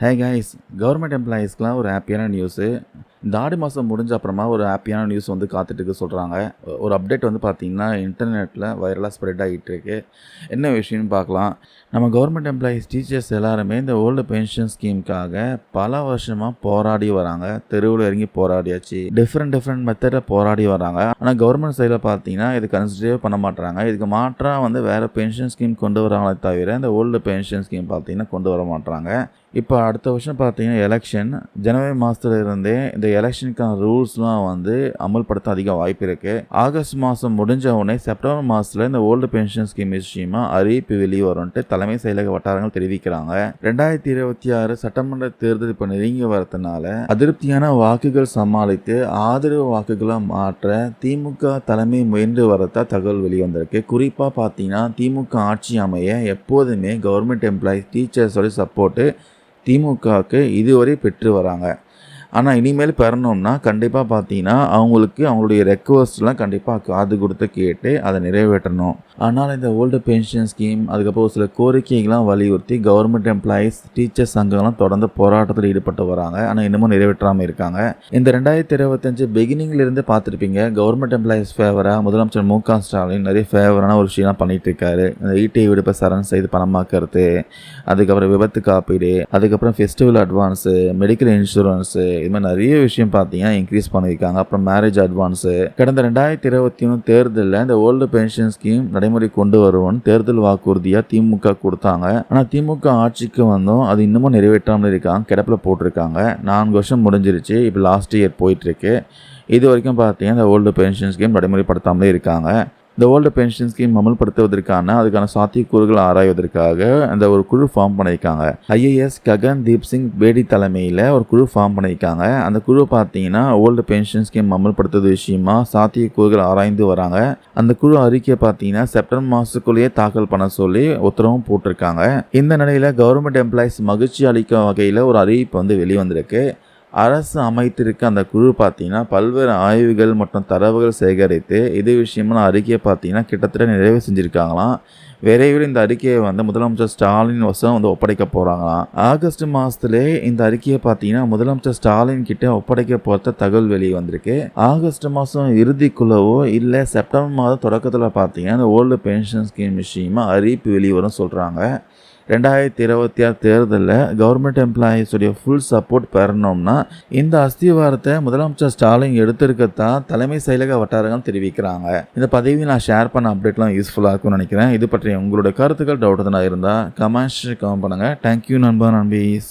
Hey guys government எம்ப்ளாயீஸ்க்கெலாம் ஒரு ஹாப்பியான news இந்த ஆடி மாதம் முடிஞ்ச அப்புறமா ஒரு ஹாப்பியான நியூஸ் வந்து காத்துட்டுக்கு சொல்கிறாங்க ஒரு அப்டேட் வந்து பார்த்திங்கன்னா இன்டர்நெட்டில் வைரலாக ஸ்ப்ரெட் ஆகிட்டு இருக்கு என்ன விஷயம்னு பார்க்கலாம் நம்ம கவர்மெண்ட் எம்ப்ளாயீஸ் டீச்சர்ஸ் எல்லாருமே இந்த ஓல்டு பென்ஷன் ஸ்கீமுக்காக பல வருஷமாக போராடி வராங்க. தெருவில் இறங்கி போராடியாச்சு. டிஃப்ரெண்ட் டிஃப்ரெண்ட் மெத்தடில் போராடி வராங்க. ஆனால் கவர்மெண்ட் சைடில் பார்த்தீங்கன்னா இது கன்சிடரே பண்ண மாட்டுறாங்க இதுக்கு மாற்றாக வந்து வேறு பென்ஷன் ஸ்கீம் கொண்டு வராங்களே தவிர இந்த ஓல்டு பென்ஷன் ஸ்கீம் பார்த்தீங்கன்னா கொண்டு வர மாட்டுறாங்க இப்போ அடுத்த வருஷம் பார்த்தீங்கன்னா எலெக்ஷன் ஜனவரி மாதத்துல இருந்தே இந்த எலெக்ஷனுக்கான ரூல்ஸ்லாம் வந்து அமல்படுத்த அதிக வாய்ப்பு இருக்கு. ஆகஸ்ட் மாதம் முடிஞ்ச உடனே செப்டம்பர் மாதத்தில் இந்த ஓல்டு பென்ஷன் ஸ்கீம் விஷயமா அறிவிப்பு வெளியே வரும்ன்ட்டு தலைமை செயலக வட்டாரங்கள் தெரிவிக்கிறாங்க. ரெண்டாயிரத்தி இருபத்தி ஆறு சட்டமன்ற தேர்தல் இப்போ நெருங்கி வரதுனால அதிருப்தியான வாக்குகள் சமாளித்து ஆதரவு வாக்குகளை மாற்ற திமுக தலைமை முயன்று வரதா தகவல் வெளிவந்திருக்கு. குறிப்பாக பார்த்தீங்கன்னா திமுக ஆட்சி அமைய எப்போதுமே கவர்மெண்ட் எம்ப்ளாயிஸ் டீச்சர்ஸோட சப்போர்ட்டு திமுகவுக்கு இதுவரை பெற்று வராங்க. ஆனால் இனிமேல் பெறணும்னா கண்டிப்பாக பார்த்தீங்கன்னா அவங்களுக்கு அவங்களுடைய ரெக்வஸ்ட்லாம் கண்டிப்பாக காது கொடுத்து கேட்டு அதை நிறைவேற்றணும். ஆனால் இந்த ஓல்டு பென்ஷன் ஸ்கீம் அதுக்கப்புறம் சில கோரிக்கைகள்லாம் வலியுறுத்தி கவர்மெண்ட் எம்ப்ளாயீஸ் டீச்சர்ஸ் சங்கம்லாம் தொடர்ந்து போராட்டத்தில் ஈடுபட்டு வராங்க. ஆனால் இன்னமும் நிறைவேற்றாமல் இருக்காங்க. இந்த ரெண்டாயிரத்தி இருபத்தஞ்சு பிகினிங்லேருந்து பார்த்துருப்பீங்க கவர்மெண்ட் எம்ப்ளாயீஸ் ஃபேவராக முதலமைச்சர் மு க ஸ்டாலின் நிறைய ஃபேவரான ஒரு விஷயம்லாம் பண்ணிட்டு இருக்காரு. இந்த ஈட்டி விடுப்பை சரண் செய்து பணமாக்கிறது அதுக்கப்புறம் விபத்து காப்பீடு அதுக்கப்புறம் ஃபெஸ்டிவல் அட்வான்ஸு மெடிக்கல் இன்சூரன்ஸு இது மாதிரி நிறைய விஷயம் பார்த்தீங்கன்னா இன்க்ரீஸ் பண்ணியிருக்காங்க. அப்புறம் மேரேஜ் அட்வான்ஸு கடந்த ரெண்டாயிரத்தி இருபத்தி ஒன்று தேர்தலில் இந்த ஓல்டு பென்ஷன் ஸ்கீம் நடைமுறை கொண்டு வருவோம்னு தேர்தல் வாக்குறுதியாக திமுக கொடுத்தாங்க. ஆனால் திமுக ஆட்சிக்கு வந்தோம். அது இன்னமும் நிறைவேற்றாமல் இருக்காங்க. கிடப்பில் போட்டிருக்காங்க. நான்கு வருஷம் முடிஞ்சிருச்சு. இப்போ லாஸ்ட் இயர் போயிட்டுருக்கு இது வரைக்கும் பார்த்தீங்கன்னா இந்த ஓல்டு பென்ஷன் ஸ்கீம் நடைமுறைப்படுத்தாமலே இருக்காங்க. இந்த ஓல்டு பென்ஷன் ஸ்கீம் அமல்படுத்துவதற்கான அதுக்கான சாத்தியக்கூறுகள் ஆராய்வதற்காக அந்த ஒரு குழு ஃபார்ம் பண்ணியிருக்காங்க. ஐஏஎஸ் ககன் தீப் சிங் பேடி தலைமையில் ஒரு குழு ஃபார்ம் பண்ணியிருக்காங்க. அந்த குழு பார்த்தீங்கன்னா ஓல்டு பென்ஷன் ஸ்கீம் அமல்படுத்துவது விஷயமா சாத்தியக்கூறுகள் ஆராய்ந்து வராங்க. அந்த குழு அறிக்கையை பார்த்தீங்கன்னா செப்டம்பர் மாதத்துக்குள்ளேயே தாக்கல் பண்ண சொல்லி உத்தரவும் போட்டிருக்காங்க. இந்த நிலையில் கவர்மெண்ட் எம்ப்ளாயிஸ் மகிழ்ச்சி அளிக்கும் வகையில் ஒரு அறிவிப்பு வந்து வெளிவந்திருக்கு. அரசு அமைத்திருக்க அந்த குழு பார்த்தீங்கன்னா பல்வேறு ஆய்வுகள் மற்றும் தரவுகள் சேகரித்து இது விஷயமான அறிக்கையை பார்த்தீங்கன்னா கிட்டத்தட்ட நிறைவு செஞ்சுருக்காங்களாம். விரைவில் இந்த அறிக்கையை வந்து முதலமைச்சர் ஸ்டாலின் வசம் வந்து ஒப்படைக்க போகிறாங்களாம் ஆகஸ்ட் மாதத்திலே இந்த அறிக்கையை பார்த்தீங்கன்னா முதலமைச்சர் ஸ்டாலின் கிட்ட ஒப்படைக்க போகிறத தகவல் வெளியே வந்திருக்கு. ஆகஸ்ட் மாதம் இறுதிக்குள்ளவோ இல்லை செப்டம்பர் மாதம் தொடக்கத்தில் பார்த்தீங்கன்னா இந்த ஓல்டு பென்ஷன் ஸ்கீம் விஷயமா அறிவிப்பு வெளியே வரும் சொல்கிறாங்க ரெண்டாயிரத்தி இருபத்தி ஆறு தேர்தலில் கவர்மெண்ட் எம்ப்ளாயீஸுடைய ஃபுல் சப்போர்ட் பெறணும்னா இந்த அஸ்திவாரத்தை முதலமைச்சர் ஸ்டாலின் எடுத்திருக்கத்தான் தலைமை செயலக வட்டாரங்கள் தெரிவிக்கிறாங்க. இந்த பதவியை நான் ஷேர் பண்ண அப்டேட்லாம் யூஸ்ஃபுல்லாக இருக்கும்னு நினைக்கிறேன். இது பற்றி உங்களுடைய கருத்துக்கள் டவுட் எதனா இருந்தால் கமெண்ட்ஸ் கமெண்ட் பண்ணுங்கள் தேங்க்யூ நண்பா நண்பீஸ்.